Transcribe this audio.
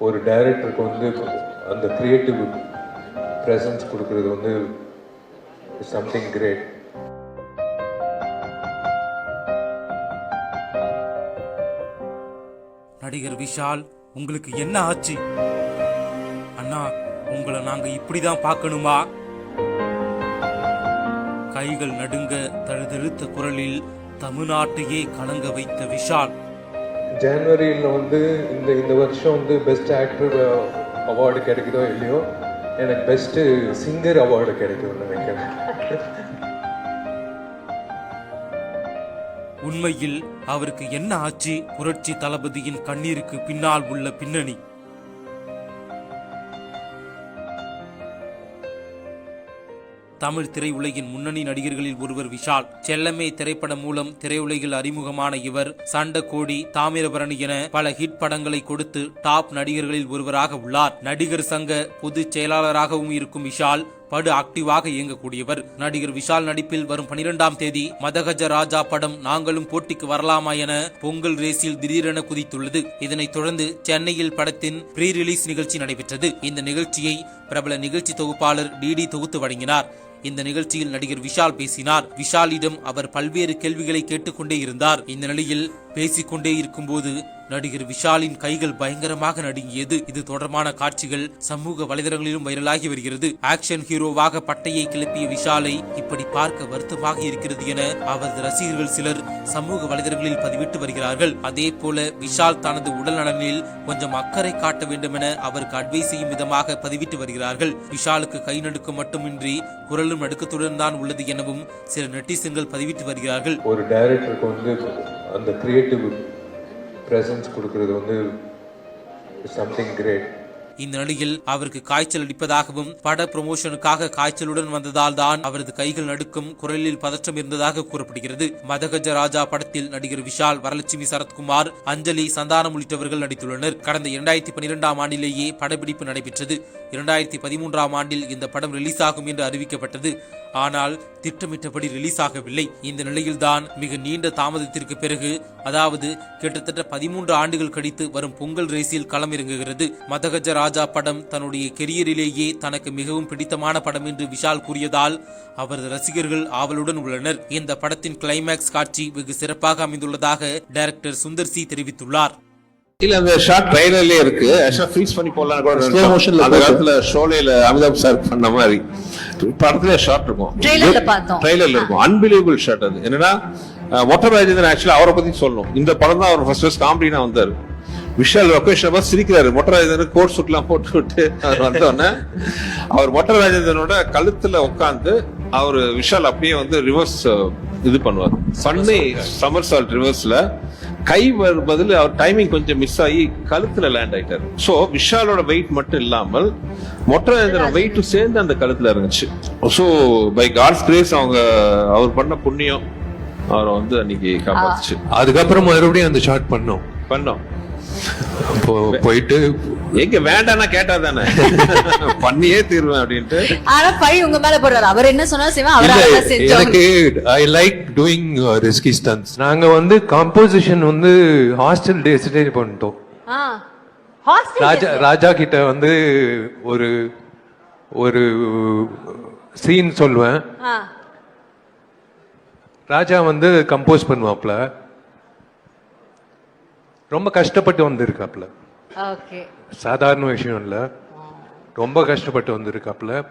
ஒரு டைரக்டருக்கு வந்து அந்த கிரியேட்டிவ் ப்ரெசன்ஸ் கொடுக்கறது வந்து சம்திங் கிரேட் நடிகர் விஷால் உங்களுக்கு என்ன ஆச்சு? அண்ணா உங்களை நாங்க இப்படிதான் பார்க்கணுமா? கைகள் நடுங்க தழுதழுத்த குரலில் தமிழ்நாட்டையே கலங்க வைத்த விஷால் ஜனவரியில் வந்து இந்த இந்த வருஷம் வந்து பெஸ்ட் ஆக்டர் அவார்டு கிடைக்குதோ இல்லையோ எனக்கு பெஸ்ட்டு சிங்கர் அவார்டு கிடைக்கும்னு நினைக்கிறேன். உண்மையில் அவருக்கு என்ன ஆச்சு? புரட்சி தளபதியின் கண்ணீருக்கு பின்னால் உள்ள பின்னணி. தமிழ் திரையுலகின் முன்னணி நடிகர்களில் ஒருவர் விஷால். செல்லமே திரைப்படம் மூலம் திரையுலகில் அறிமுகமான இவர் சண்டக்கோடி தாமிரபரணி என பல ஹிட் படங்களை கொடுத்து டாப் நடிகர்களில் ஒருவராக உள்ளார். நடிகர் சங்க பொதுச் செயலாளராகவும் இருக்கும் விஷால் படு ஆக்டிவாக இயங்கக்கூடியவர். நடிகர் விஷால் நடிப்பில் வரும் பனிரெண்டாம் தேதி மதகஜ ராஜா படம் நாங்களும் போட்டிக்கு வரலாமா என பொங்கல் ரேஸில் திடீரென குதித்துள்ளது. இதனைத் தொடர்ந்து சென்னையில் படத்தின் ப்ரீ ரிலீஸ் நிகழ்ச்சி நடைபெற்றது. இந்த நிகழ்ச்சியை பிரபல நிகழ்ச்சி தொகுப்பாளர் டிடி தொகுத்து வழங்கினார். இந்த நிகழ்ச்சியில் நடிகர் விஷால் பேசினார். விஷாலிடம் அவர் பல்வேறு கேள்விகளை கேட்டுக்கொண்டே இருந்தார். இந்த நிலையில் பேசிக்கொண்டே இருக்கும்போது நடிகர் விஷாலின் கைகள் பயங்கரமாக நடுங்கியது. இது தொடர்பான காட்சிகள் சமூக வலைதளங்களிலும் வைரலாகி வருகிறது. ஆக்ஷன் ஹீரோவாக பட்டையை கிளப்பிய விஷாலை இப்படி பார்க்க வருத்தமாக இருக்கிறது என அவரது ரசிகர்கள் சிலர் சமூக வலைதளங்களில் பதிவிட்டு வருகிறார்கள். அதே போல விஷால் தனது உடல் நலனில் கொஞ்சம் அக்கறை காட்ட வேண்டும் என அவருக்கு அட்வைஸ் செய்யும் விதமாக பதிவிட்டு வருகிறார்கள். விஷாலுக்கு கை நடுக்கம் மட்டுமின்றி குரலும் நடுக்கத்துடன் தான் உள்ளது எனவும் சில நெட்டிசன்கள் பதிவிட்டு வருகிறார்கள். ஒரு டைரக்டருக்கு வந்து அந்த கிரியேட்டிவ் ப்ரெசன்ஸ் கொடுக்கறது வந்து சம்திங் கிரேட் இந்நிலையில் அவருக்கு காய்ச்சல் அடிப்பதாகவும் பட ப்ரமோஷனுக்காக காய்ச்சலுடன் வந்ததால் தான் அவரது கைகள் நடுக்கும் குரலில் பதற்றம் இருந்ததாக கூறப்படுகிறது. மதகஜ ராஜா படத்தில் நடிகர் விஷால் வரலட்சுமி சரத்குமார் அஞ்சலி சந்தானம் உள்ளிட்டவர்கள் நடித்துள்ளனர். கடந்த இரண்டாயிரத்தி பனிரெண்டாம் ஆண்டிலேயே படப்பிடிப்பு நடைபெற்றது. இரண்டாயிரத்தி பதிமூன்றாம் ஆண்டில் இந்த படம் ரிலீஸ் ஆகும் என்று அறிவிக்கப்பட்டது. ஆனால் திட்டமிட்டபடி ரிலீஸ் ஆகவில்லை. இந்த நிலையில்தான் மிக நீண்ட தாமதத்திற்கு பிறகு அதாவது கிட்டத்தட்ட பதிமூன்று ஆண்டுகள் கழித்து வரும் பொங்கல் ரேஸில் களமிறங்குகிறது. மதகஜ ராஜா படம் தன்னுடைய கெரியரிலேயே தனக்கு மிகவும் பிடித்தமான படம் என்று விஷால் கூறியதால் அவரது ரசிகர்கள் ஆவலுடன் உள்ளனர். இந்த படத்தின் கிளைமேக்ஸ் காட்சி வெகு சிறப்பாக அமைந்துள்ளதாக டைரக்டர் சுந்தர் சி தெரிவித்துள்ளார். இல்ல அந்த ஷார்ட் ட்ரைலர்லயே இருக்கு. ஆக்சுவலா ஃப்ரீஸ் பண்ணி போடலாம் கூட Slow motion ல அந்த. காலத்துல ஷோலேல அமிதாப் சார் பண்ண மாதிரி. படத்துல ஷார்ட் இருக்கும். Trailer ல பார்த்தோம். ட்ரைலர்ல இருக்கும். அன்பிலீவபிள் ஷார்ட் அது. என்னன்னா மொட்டை ராஜேந்திரன் ஆக்சுவலா அவரை பத்தி சொல்லணும். இந்த படம் தான் அவர் ஃபர்ஸ்ட் ஃபர்ஸ்ட் காமெடினா வந்தாரு. விஷால் லொகேஷன் பார்த்து சிரிக்கிறாரு. மொட்டை ராஜேந்திரன் கோட் சூட்லாம் போட்டு விட்டு அவர் வந்தோடனே அவர் மொட்டை ராஜேந்திரனோட கழுத்துல உட்காந்து அவர் விஷால் அப்படியே வந்து ரிவர்ஸ் இது பண்ணுவார். பண்ணி சமர் சால்ட் ரிவர்ஸ்ல கை வரும் பதில் அவர் டைமிங் கொஞ்சம் மிஸ் ஆகி கழுத்துல லேண்ட் ஆயிட்டாரு. சோ விஷாலோட வெயிட் மட்டும் இல்லாமல் மொட்டை வெயிட்டும் சேர்ந்து அந்த கழுத்துல இருந்துச்சு. சோ பை காட்ஸ் கிரேஸ் அவங்க அவர் பண்ண புண்ணியம் அவரை வந்து அன்னைக்கு காப்பாத்துச்சு. அதுக்கப்புறம் மறுபடியும் அந்த ஷாட் பண்ணோம். பண்ணோம். போயிட்டு எங்க வேண்டாம்னா கேட்டா தானே பண்ணியே தீருவேன் அப்படின்ட்டு. ஆனா பழி உங்க மேல போடுறாரு. அவர் என்ன சொன்னாலும் செய்வேன் அவர் எனக்கு I like doing risky stunts நாங்க வந்து கம்போசிஷன் வந்து ஹாஸ்டல் டேஸ்லேயே பண்ணிட்டோம். ராஜா. ராஜா கிட்ட வந்து ஒரு ஒரு சீன் சொல்லுவேன். ராஜா வந்து கம்போஸ் பண்ணுவாப்ல. ரொம்ப கஷ்டப்பட்டு வந்திருக்காப்ல. ஓகே சாதாரண விஷயம் இல்ல. ரொம்ப கஷ்டப்பட்டு வந்திருக்காப்ல.